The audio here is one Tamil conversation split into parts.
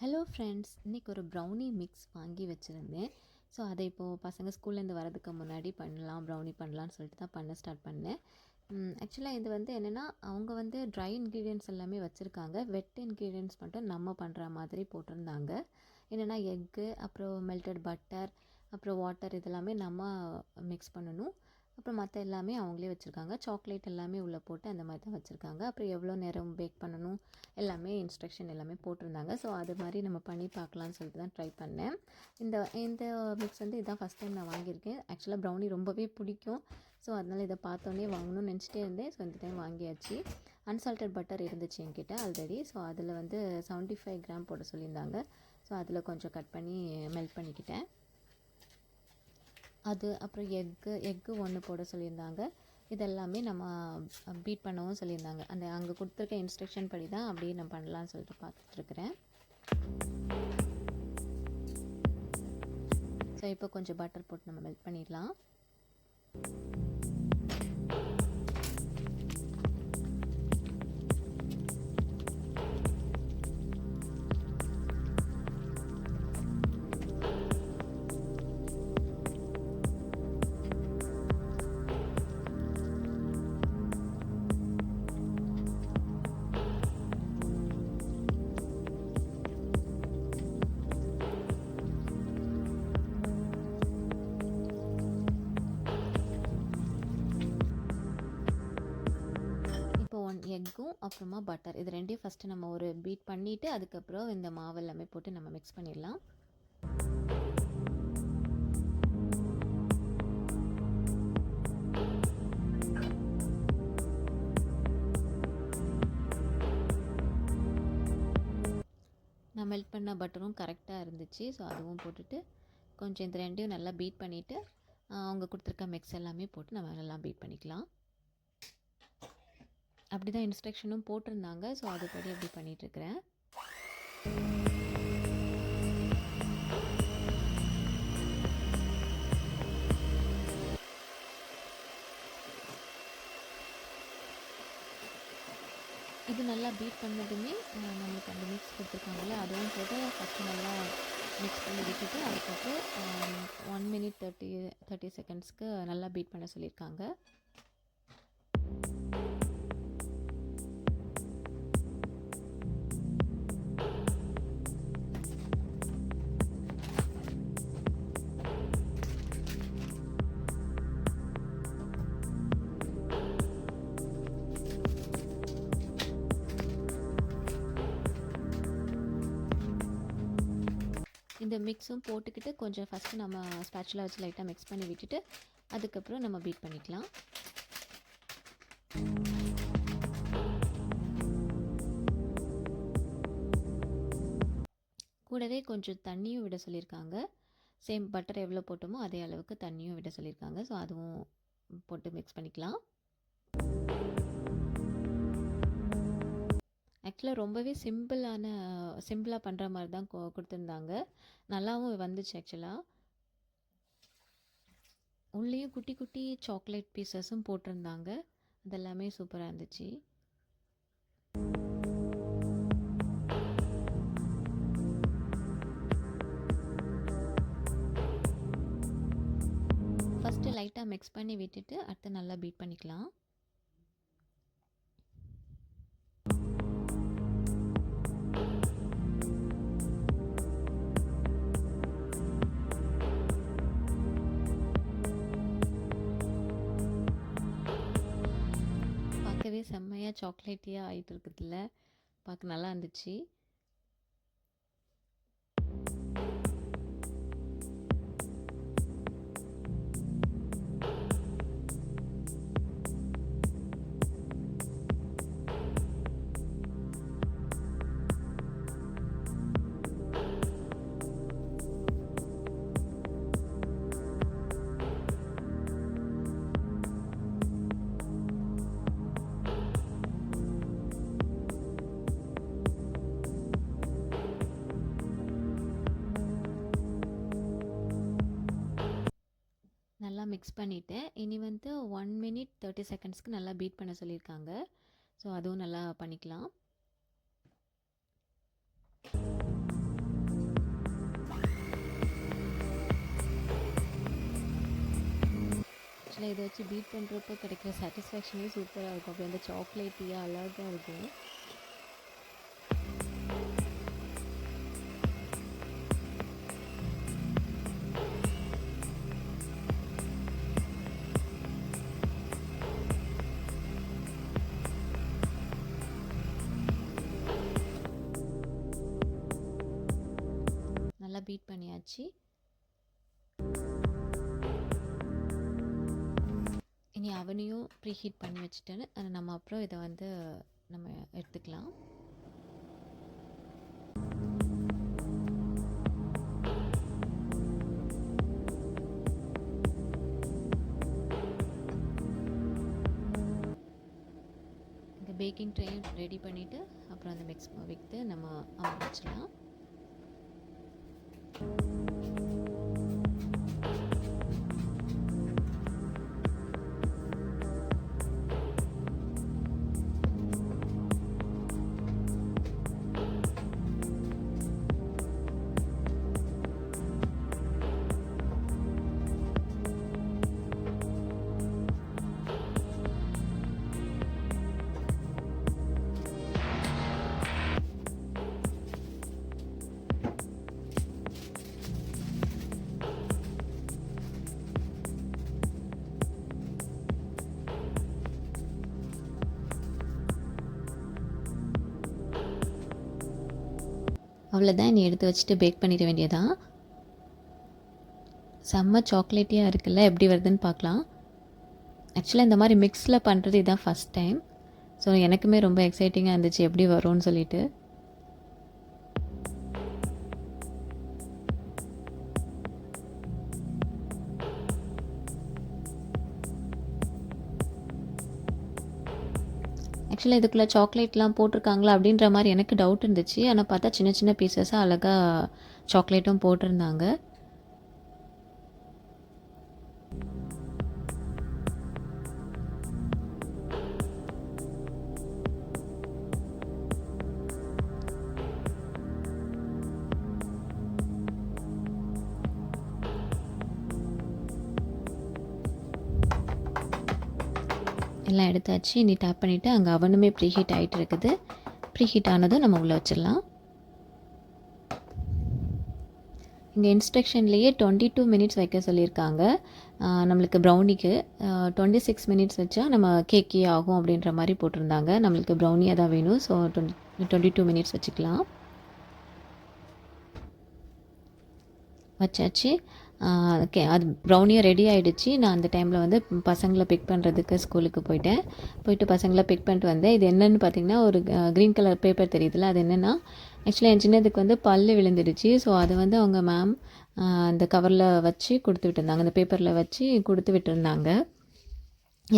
ஹலோ ஃப்ரெண்ட்ஸ் இன்றைக்கி ஒரு ப்ரௌனி மிக்ஸ் வாங்கி வச்சுருந்தேன். ஸோ அதை இப்போது பசங்க ஸ்கூல்லேருந்து வரதுக்கு முன்னாடி பண்ணலாம் ப்ரௌனி பண்ணலான்னு சொல்லிட்டு தான் பண்ண ஸ்டார்ட் பண்ணேன். ஆக்சுவலாக இது வந்து என்னென்னா அவங்க வந்து ட்ரை இன்க்ரீடியன்ட்ஸ் எல்லாமே வச்சுருக்காங்க. வெட் இன்க்ரீடியன்ட்ஸ் மட்டும் நம்ம பண்ணுற மாதிரி போட்டிருந்தாங்க. என்னென்னா எக்கு அப்புறம் மெல்டட் பட்டர் அப்புறம் வாட்டர் இதெல்லாமே நம்ம மிக்ஸ் பண்ணணும். அப்புறம் மற்ற எல்லாமே அவங்களே வச்சுருக்காங்க. சாக்லேட் எல்லாமே உள்ளே போட்டு அந்த மாதிரி தான் வச்சுருக்காங்க. அப்புறம் எவ்வளோ நேரம் பேக் பண்ணணும் எல்லாமே இன்ஸ்ட்ரக்ஷன் எல்லாமே போட்டிருந்தாங்க. ஸோ அது மாதிரி நம்ம பண்ணி பார்க்கலான்னு சொல்லிட்டு தான் ட்ரை பண்ணேன். இந்த இந்த மிக்ஸ் வந்து இதான் ஃபஸ்ட் டைம் நான் வாங்கியிருக்கேன். ஆக்சுவலாக ப்ரௌனி ரொம்பவே பிடிக்கும். ஸோ அதனால் இதை பார்த்தோன்னே வாங்கணும்னு நினச்சிட்டே இருந்தேன். ஸோ இந்த டைம் வாங்கியாச்சு. அன்சால்டட் பட்டர் இருந்துச்சு என்கிட்ட ஆல்ரெடி ஸோ அதில் வந்து செவன்ட்டி ஃபைவ் கிராம் போட சொல்லியிருந்தாங்க. ஸோ அதில் கொஞ்சம் கட் பண்ணி மெல்ட் பண்ணிக்கிட்டேன். அது அப்புறம் எக்கு எக்கு ஒன்று போட சொல்லியிருந்தாங்க. இதெல்லாமே நம்ம பீட் பண்ணவும் சொல்லியிருந்தாங்க. அந்த அங்கே கொடுத்துருக்க இன்ஸ்ட்ரக்ஷன் படி தான் அப்படியே நான் பண்ணலான்னு சொல்லிட்டு பார்த்துட்ருக்குறேன். ஸோ இப்போ கொஞ்சம் பட்டர் போட்டு நம்ம மெல்ட் பண்ணிடலாம். ஒன் அப்புறமா பட்டர் இது ரெண்டையும் ஃபஸ்ட்டு நம்ம ஒரு பீட் பண்ணிவிட்டு அதுக்கப்புறம் இந்த மாவு எல்லாமே போட்டு நம்ம மிக்ஸ் பண்ணிடலாம். நான் மெல்ட் பண்ண பட்டரும் கரெக்டாக இருந்துச்சு. ஸோ அதுவும் போட்டுட்டு கொஞ்சம் இந்த ரெண்டையும் நல்லா பீட் பண்ணிவிட்டு அவங்க கொடுத்துருக்க மிக்ஸ் எல்லாமே போட்டு நம்ம நல்லா பீட் பண்ணிக்கலாம். அப்படி தான் இன்ஸ்ட்ரக்ஷனும் போட்டிருந்தாங்க. ஸோ அதுபடி அப்படி பண்ணிகிட்ருக்கிறேன் இது நல்லா பீட் பண்ணதுமே நம்மளுக்கு அந்த மிக்ஸ் கொடுத்துருக்காங்கல்ல அதுவும் போட்டு ஃபஸ்ட்டு நல்லா மிக்ஸ் பண்ணி விட்டுட்டு அதுக்கப்புறம் ஒன் மினிட் தேர்ட்டி தேர்ட்டி செகண்ட்ஸ்க்கு நல்லா பீட் பண்ண சொல்லியிருக்காங்க. இந்த மிக்ஸும் போட்டுக்கிட்டு கொஞ்சம் ஃபஸ்ட்டு நம்ம ஸ்பேச்சுலா வச்சு லைட்டாக மிக்ஸ் பண்ணி விட்டுட்டு அதுக்கப்புறம் நம்ம பீட் பண்ணிக்கலாம். கூடவே கொஞ்சம் தண்ணியும் விட சொல்லியிருக்காங்க. சேம் பட்டர் எவ்வளோ போட்டோமோ அதே அளவுக்கு தண்ணியும் விட சொல்லியிருக்காங்க. ஸோ அதுவும் போட்டு மிக்ஸ் பண்ணிக்கலாம். ஆக்சுவலாக ரொம்பவே சிம்பிளான சிம்பிளாக பண்ணுற மாதிரி தான் கொ கொடுத்துருந்தாங்க. நல்லாவும் வந்துச்சு ஆக்சுவலாக உள்ளேயும் குட்டி குட்டி சாக்லேட் பீசஸும் போட்டிருந்தாங்க. அதெல்லாமே சூப்பராக இருந்துச்சு. ஃபஸ்ட்டு லைட்டாக மிக்ஸ் பண்ணி விட்டுட்டு அடுத்து நல்லா பீட் பண்ணிக்கலாம். செம்மையாக சாக்லேட்டியாக ஆகிட்டு இருக்கிறதுல பார்க்க நல்லா இருந்துச்சு. மிக்ஸ் பண்ணிவிட்டேன் இனி வந்து ஒன் மினிட் தேர்ட்டி செகண்ட்ஸ்க்கு நல்லா பீட் பண்ண சொல்லியிருக்காங்க. ஸோ அதுவும் நல்லா பண்ணிக்கலாம். ஆக்சுவலாக இதை வச்சு பீட் பண்ணுறப்போ கிடைக்கிற சாட்டிஸ்ஃபேக்ஷனே சூப்பராக இருக்கும். அப்படி அந்த சாக்லேட்டியாக அழகாக இருக்கும். பண்ணியாச்சு இனி அவனையும் ப்ரீ ஹீட் பண்ணி வச்சுட்டேன்னு நம்ம அப்புறம் இதை வந்து நம்ம எடுத்துக்கலாம். இந்த பேக்கிங் ட்ரேயும் ரெடி பண்ணிவிட்டு அப்புறம் அந்த மிக்ஸ் விற்று நம்ம ஆரம்பிச்சிடலாம் அவ்வளோதான் நீ எடுத்து வச்சுட்டு பேக் பண்ணிட வேண்டியதான் செம்ம சாக்லேட்டியாக இருக்குல்ல எப்படி வருதுன்னு பார்க்கலாம். ஆக்சுவலாக இந்த மாதிரி மிக்ஸில் பண்ணுறது இதுதான் ஃபஸ்ட் டைம் ஸோ எனக்குமே ரொம்ப எக்ஸைட்டிங்காக இருந்துச்சு எப்படி வரும்னு சொல்லிட்டு. ஆக்சுவலாக இதுக்குள்ளே சாக்லேட்லாம் போட்டிருக்காங்களா அப்படின்ற மாதிரி எனக்கு டவுட் இருந்துச்சு. ஆனால் பார்த்தா சின்ன சின்ன பீசஸாக அழகாக சாக்லேட்டும் போட்டிருந்தாங்க. எல்லாம் எடுத்தாச்சு. இனி டேப் பண்ணிவிட்டு அங்கே அவனுமே ப்ரீ ஹீட் ஆகிட்டு இருக்குது ப்ரீ ஹீட் ஆனதும் நம்ம உள்ளே வச்சிடலாம். இங்கே இன்ஸ்ட்ரக்ஷன்லேயே டுவெண்ட்டி டூ மினிட்ஸ் வைக்க சொல்லியிருக்காங்க. நம்மளுக்கு ப்ரௌனிக்கு டுவெண்ட்டி சிக்ஸ் மினிட்ஸ் வச்சா நம்ம கேக்கே ஆகும் அப்படின்ற மாதிரி போட்டிருந்தாங்க. நம்மளுக்கு ப்ரௌனியாக தான் வேணும். So twenty twenty two minutes வச்சுக்கலாம். வச்சாச்சு. ஓகே. அது ப்ரௌனியாக ரெடி ஆகிடுச்சு நான் அந்த டைமில் வந்து பசங்களை பிக் பண்ணுறதுக்கு ஸ்கூலுக்கு போயிட்டேன். போயிட்டு பசங்களை பிக் பண்ணிட்டு வந்தேன். இது என்னென்னு பார்த்தீங்கன்னா ஒரு க்ரீன் கலர் பேப்பர் தெரியுதுல்ல அது என்னென்னா ஆக்சுவலாக என் சின்னதுக்கு வந்து பல்லு விழுந்துடுச்சு. ஸோ அதை வந்து அவங்க மேம் அந்த கவரில் வச்சு கொடுத்து விட்டுருந்தாங்க அந்த பேப்பரில் வச்சு கொடுத்து விட்டுருந்தாங்க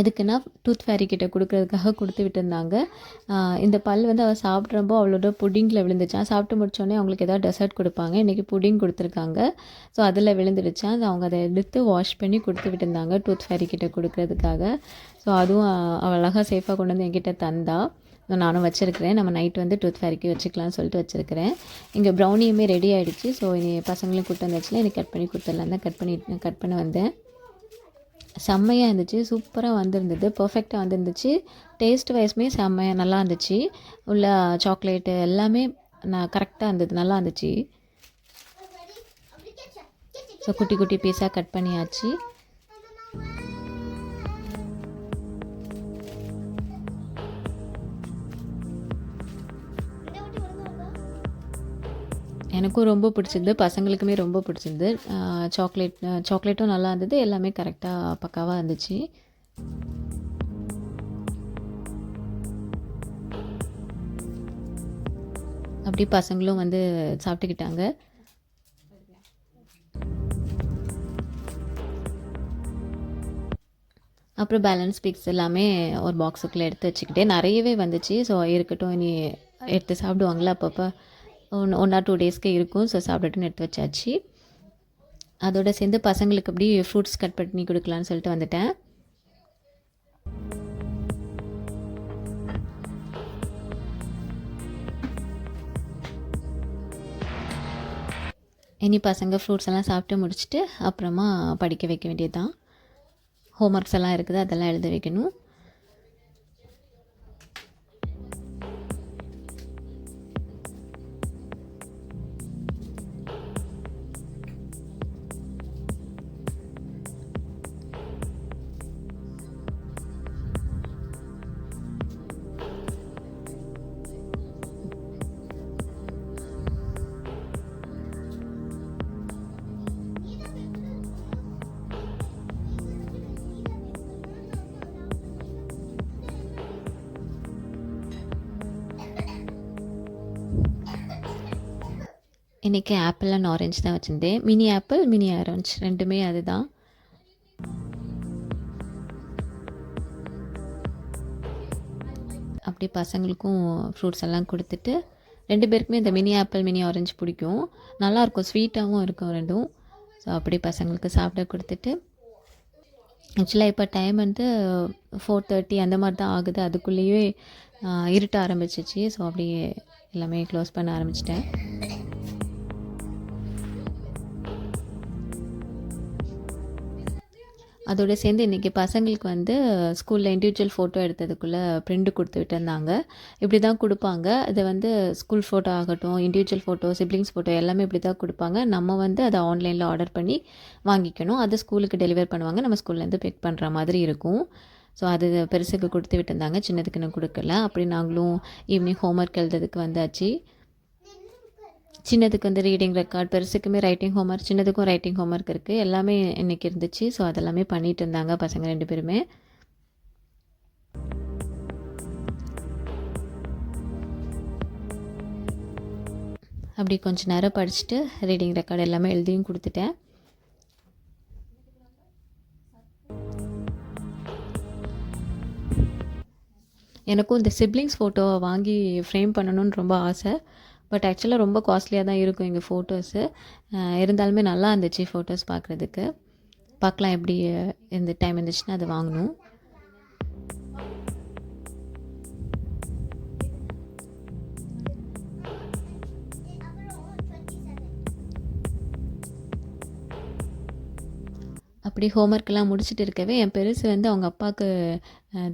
எதுக்குன்னா டூத் ஃபேரி கிட்ட கொடுக்குறதுக்காக கொடுத்து விட்டுருந்தாங்க. இந்த பல் வந்து அவள் சாப்பிட்றப்போ அவளோட புட்டிங்கில் விழுந்துச்சான் சாப்பிட்டு முடிச்சோடனே அவங்களுக்கு ஏதாவது டெசர்ட் கொடுப்பாங்க. இன்றைக்கி புட்டிங் கொடுத்துருக்காங்க. ஸோ அதில் விழுந்துடுச்சான் அது அவங்க அதை எடுத்து வாஷ் பண்ணி கொடுத்து விட்டுருந்தாங்க டூத் ஃபேரி கிட்ட கொடுக்குறதுக்காக. ஸோ அதுவும் அவள் அழகாக சேஃபாக கொண்டு வந்து என்கிட்ட தந்தா. நானும் வச்சுருக்கிறேன். நம்ம நைட் வந்து டூத் ஃபேரிக்கு வச்சுக்கலாம்னு சொல்லிட்டு வச்சுருக்கிறேன். இங்கே ப்ரௌனியுமே ரெடி ஆகிடுச்சு ஸோ இனி பசங்களையும் கூப்பிட்டு வந்தாச்சுல எனக்கு கட் பண்ணி கொடுத்துடலாம். தான் கட் பண்ணி கட் பண்ண வந்தேன். செம்மையாக இருந்துச்சு. சூப்பராக வந்திருந்தது. பர்ஃபெக்டாக வந்திருந்துச்சு. டேஸ்ட் வைஸ்மே செம்மையாக நல்லா இருந்துச்சு. உள்ள சாக்லேட்டு எல்லாமே நான் கரெக்டாக இருந்தது. நல்லா இருந்துச்சு. ஸோ குட்டி குட்டி பீஸாக கட் பண்ணியாச்சு. எனக்கும் ரொம்ப பிடிச்சிருந்து பசங்களுக்குமே ரொம்ப பிடிச்சிருந்து சாக்லேட் சாக்லேட்டும் நல்லா இருந்தது எல்லாமே கரெக்டாக பக்காவாக இருந்துச்சு. அப்படி பசங்களும் வந்து சாப்பிட்டுக்கிட்டாங்க. அப்புறம் பேலன்ஸ் பிக்ஸ் எல்லாமே ஒரு பாக்ஸுக்குள்ளே எடுத்து வச்சுக்கிட்டே நிறையவே வந்துச்சு. ஸோ இருக்கட்டும் இனி எடுத்து சாப்பிடுவாங்களா அப்பப்போ. ஒன் ஒன் ஆர் டூ டேஸ்க்கு இருக்கும். ஸோ சாப்பிட்டுட்டுன்னு எடுத்து வச்சாச்சு. அதோட சேர்ந்து பசங்களுக்கு அப்படி ஃப்ரூட்ஸ் கட் பண்ணி கொடுக்கலான்னு சொல்லிட்டு வந்துட்டேன். இனி பசங்க ஃப்ரூட்ஸ் எல்லாம் சாப்பிட்டு முடிச்சுட்டு அப்புறமா படிக்க வைக்க வேண்டியது தான் ஹோம்ஒர்க்ஸ் எல்லாம் இருக்குது அதெல்லாம் எழுத வைக்கணும். இன்றைக்கி ஆப்பிள் அண்ட் ஆரஞ்சு தான் வச்சுருந்தேன். மினி ஆப்பிள் மினி ஆரஞ்சு ரெண்டுமே அதுதான். அப்படி பசங்களுக்கும் ஃப்ரூட்ஸ் எல்லாம் கொடுத்துட்டு ரெண்டு பேருக்குமே இந்த மினி ஆப்பிள் மினி ஆரஞ்சு பிடிக்கும். நல்லாயிருக்கும். ஸ்வீட்டாகவும் இருக்கும் ரெண்டும். ஸோ அப்படி பசங்களுக்கு சாப்பிட கொடுத்துட்டு ஆக்சுவலாக இப்போ டைம் வந்து ஃபோர் தேர்ட்டி அந்த மாதிரி தான் ஆகுது. அதுக்குள்ளேயே இருட்ட ஆரம்பிச்சிச்சு. ஸோ அப்படியே எல்லாமே க்ளோஸ் பண்ண ஆரம்பிச்சிட்டேன். அதோடு சேர்ந்து இன்றைக்கி பசங்களுக்கு வந்து ஸ்கூலில் இண்டிவிஜுவல் ஃபோட்டோ எடுத்ததுக்குள்ளே பிரிண்ட் கொடுத்து விட்டுருந்தாங்க. இப்படி தான் கொடுப்பாங்க. இது வந்து ஸ்கூல் ஃபோட்டோ ஆகட்டும் இண்டிவிஜுவல் ஃபோட்டோ சிப்ளிங்ஸ் ஃபோட்டோ எல்லாமே இப்படி தான் கொடுப்பாங்க. நம்ம வந்து அதை ஆன்லைனில் ஆர்டர் பண்ணி வாங்கிக்கணும். அதை ஸ்கூலுக்கு டெலிவர் பண்ணுவாங்க. நம்ம ஸ்கூல்லேருந்து பிக் பண்ணுற மாதிரி இருக்கும். ஸோ அது பெருசுக்கு கொடுத்து விட்டுருந்தாங்க. சின்னதுக்குன்னு கொடுக்கல. அப்படி நாங்களும் ஈவினிங் ஹோம்ஒர்க் எழுதுறதுக்கு வந்தாச்சு. சின்னதுக்கு வந்து ரீடிங் ரெக்கார்ட் பெருசுக்குமே ரைட்டிங் ஹோம்ஒர்க் சின்னதுக்கும் ரைட்டிங் ஹோம்ஒர்க் இருக்குது எல்லாமே இன்றைக்கி இருந்துச்சு. ஸோ அதெல்லாமே பண்ணிட்டு இருந்தாங்க பசங்க ரெண்டு பேருமே. அப்படி கொஞ்ச நேரம் படிச்சுட்டு ரீடிங் ரெக்கார்டு எல்லாமே எழுதியும் கொடுத்துட்டேன். எனக்கும் இந்த சிப்ளிங்ஸ் ஃபோட்டோவை வாங்கி ஃப்ரேம் பண்ணணும்னு ரொம்ப ஆசை. பட் ஆக்சுவலாக ரொம்ப காஸ்ட்லியாக தான் இருக்கும் எங்கள் ஃபோட்டோஸு இருந்தாலுமே நல்லா இருந்துச்சு ஃபோட்டோஸ் பார்க்குறதுக்கு. பார்க்கலாம் எப்படி இந்த டைம் இருந்துச்சுன்னா அது வாங்கணும். அப்படி ஹோம்ஒர்க்கெலாம் முடிச்சுட்டு இருக்கவே என் பெருசு வந்து அவங்க அப்பாவுக்கு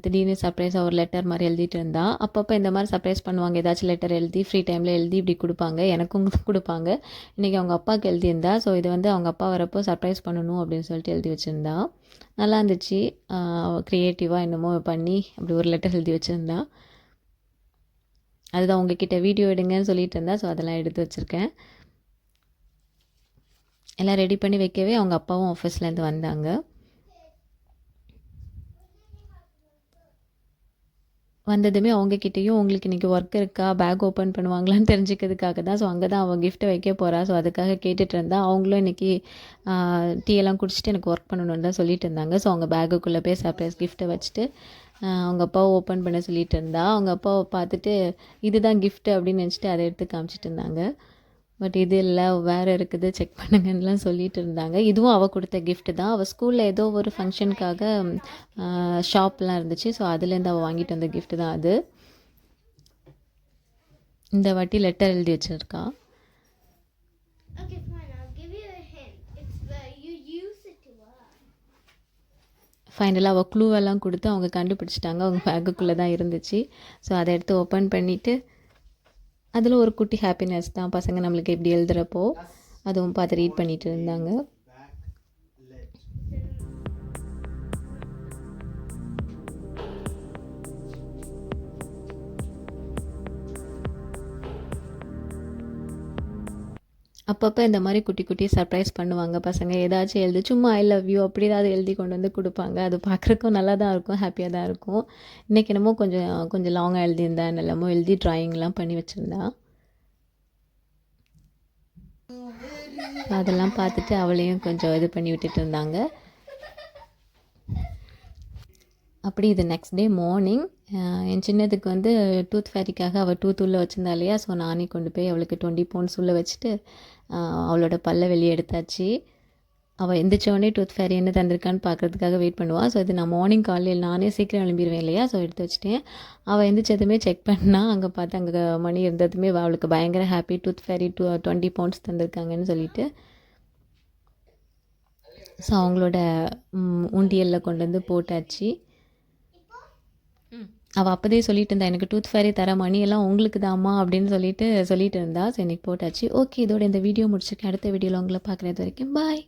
திடீர்னு சர்ப்ரைஸாக ஒரு லெட்டர் மாதிரி எழுதிட்டு இருந்தா. அப்பப்போ இந்த மாதிரி சர்ப்ரைஸ் பண்ணுவாங்க. ஏதாச்சும் லெட்டர் எழுதி ஃப்ரீ டைமில் எழுதி இப்படி கொடுப்பாங்க. எனக்கும் கொடுப்பாங்க. இன்றைக்கி அவங்க அப்பாவுக்கு எழுதியிருந்தா. ஸோ இது வந்து அவங்க அப்பா வரப்போ சர்ப்ரைஸ் பண்ணணும் அப்படின்னு சொல்லிட்டு எழுதி வச்சுருந்தா. நல்லா இருந்துச்சு. க்ரியேட்டிவாக என்னமோ பண்ணி அப்படி ஒரு லெட்டர் எழுதி வச்சுருந்தா. அதுதான் உங்ககிட்ட வீடியோ எடுங்கன்னு சொல்லிட்டு இருந்தா. ஸோ அதெல்லாம் எடுத்து வச்சுருக்கேன். எல்லாம் ரெடி பண்ணி வைக்கவே அவங்க அப்பாவும் ஆஃபீஸ்லேருந்து வந்தாங்க. வந்ததுமே அவங்கக்கிட்டேயும் உங்களுக்கு இன்றைக்கி ஒர்க் இருக்கா? பேக் ஓப்பன் பண்ணுவாங்களான்னு தெரிஞ்சுக்கிறதுக்காக தான். ஸோ அங்கே தான் அவள் கிஃப்ட்டை வைக்க போகிறா ஸோ அதுக்காக கேட்டுட்டு இருந்தா. அவங்களும் இன்றைக்கி டீயெல்லாம் குடிச்சிட்டு எனக்கு ஒர்க் பண்ணணும்னு தான் சொல்லிட்டு இருந்தாங்க. ஸோ அவங்க பேக்குக்குள்ளே போய் சர்ப்ரைஸ் கிஃப்ட்டை வச்சுட்டு அவங்க அப்பாவை ஓப்பன் பண்ண சொல்லிட்டு இருந்தா. அவங்க அப்பாவை பார்த்துட்டு இதுதான் கிஃப்ட்டு அப்படின்னு நினச்சிட்டு அதை எடுத்து காமிச்சிட்டு இருந்தாங்க. பட் இது இல்லை வேறு இருக்குது செக் பண்ணுங்கன்னுலாம் சொல்லிட்டு இருந்தாங்க இதுவும் அவள் கொடுத்த gift தான். அவள் ஸ்கூலில் ஏதோ ஒரு ஃபங்க்ஷனுக்காக ஷாப்லாம் இருந்துச்சு. ஸோ அதுலேருந்து அவள் வாங்கிட்டு வந்த gift தான் அது. இந்த வாட்டி லெட்டர் எழுதி வச்சிருக்கா. ஃபைனலாக அவள் க்ளூவெல்லாம் கொடுத்து அவங்க கண்டுபிடிச்சிட்டாங்க. அவங்க பேக்குக்குள்ளே தான் இருந்துச்சு. ஸோ அதை எடுத்து ஓப்பன் பண்ணிவிட்டு அதில் ஒரு குட்டி ஹாப்பினஸ் தான் பசங்க நம்மளுக்கு எப்படி எழுதுகிறப்போ அதுவும் பார்த்து ரீட் பண்ணிட்டு இருந்தாங்க. அப்பப்போ இந்த மாதிரி குட்டி குட்டி சர்ப்ரைஸ் பண்ணுவாங்க பசங்க. ஏதாச்சும் எழுதி சும்மா ஐ லவ் யூ அப்படி ஏதாவது எழுதி கொண்டு வந்து கொடுப்பாங்க. அது பார்க்குறக்கும் நல்லா தான் இருக்கும் ஹாப்பியாக தான் இருக்கும். இன்றைக்கி என்னமோ கொஞ்சம் கொஞ்சம் லாங்காக எழுதியிருந்தா எல்லாமோ எழுதி ட்ராயிங்லாம் பண்ணி வச்சுருந்தா. அதெல்லாம் பார்த்துட்டு அவளையும் கொஞ்சம் இது பண்ணி விட்டுட்டு இருந்தாங்க. அப்படி இது நெக்ஸ்ட் டே மார்னிங் என் சின்னதுக்கு வந்து டூத் ஃபேரிக்காக அவள் டூத் உள்ளே வச்சுருந்தா இல்லையா? ஸோ நானே கொண்டு போய் அவளுக்கு டுவெண்ட்டி பவுண்ட்ஸ் உள்ளே வச்சுட்டு அவளோட பல்ல வெளியே எடுத்தாச்சு. அவள் எந்திரிச்சோடனே டூத் ஃபேரி என்ன தந்திருக்கான்னு பார்க்குறதுக்காக வெயிட் பண்ணுவாள் ஸோ இது நான் மார்னிங் காலையில் நானே சீக்கிரம் எழும்பிடுவேன் இல்லையா? ஸோ எடுத்து வச்சுட்டேன். அவள் எந்திரிச்சதுமே செக் பண்ணால் அங்கே பார்த்து அங்கே மணி இருந்ததுமே அவளுக்கு பயங்கர happy tooth fairy two twenty pounds தந்திருக்காங்கன்னு சொல்லிட்டு. ஸோ அவங்களோட உண்டியலில் கொண்டு வந்து போட்டாச்சு. அவள் அப்போதே சொல்லிட்டு இருந்தா எனக்கு டூத் ஃபேரி தர மணி எல்லாம் உங்களுக்கு தாம்மா அப்படின்னு சொல்லிட்டு சொல்லிட்டு இருந்தா. ஸோ இன்னைக்கு போட்டாச்சு. ஓகே இதோட இந்த வீடியோ முடிச்சிருக்கேன். அடுத்த வீடியோவில் உங்களை பார்க்குறது வரைக்கும் பாய்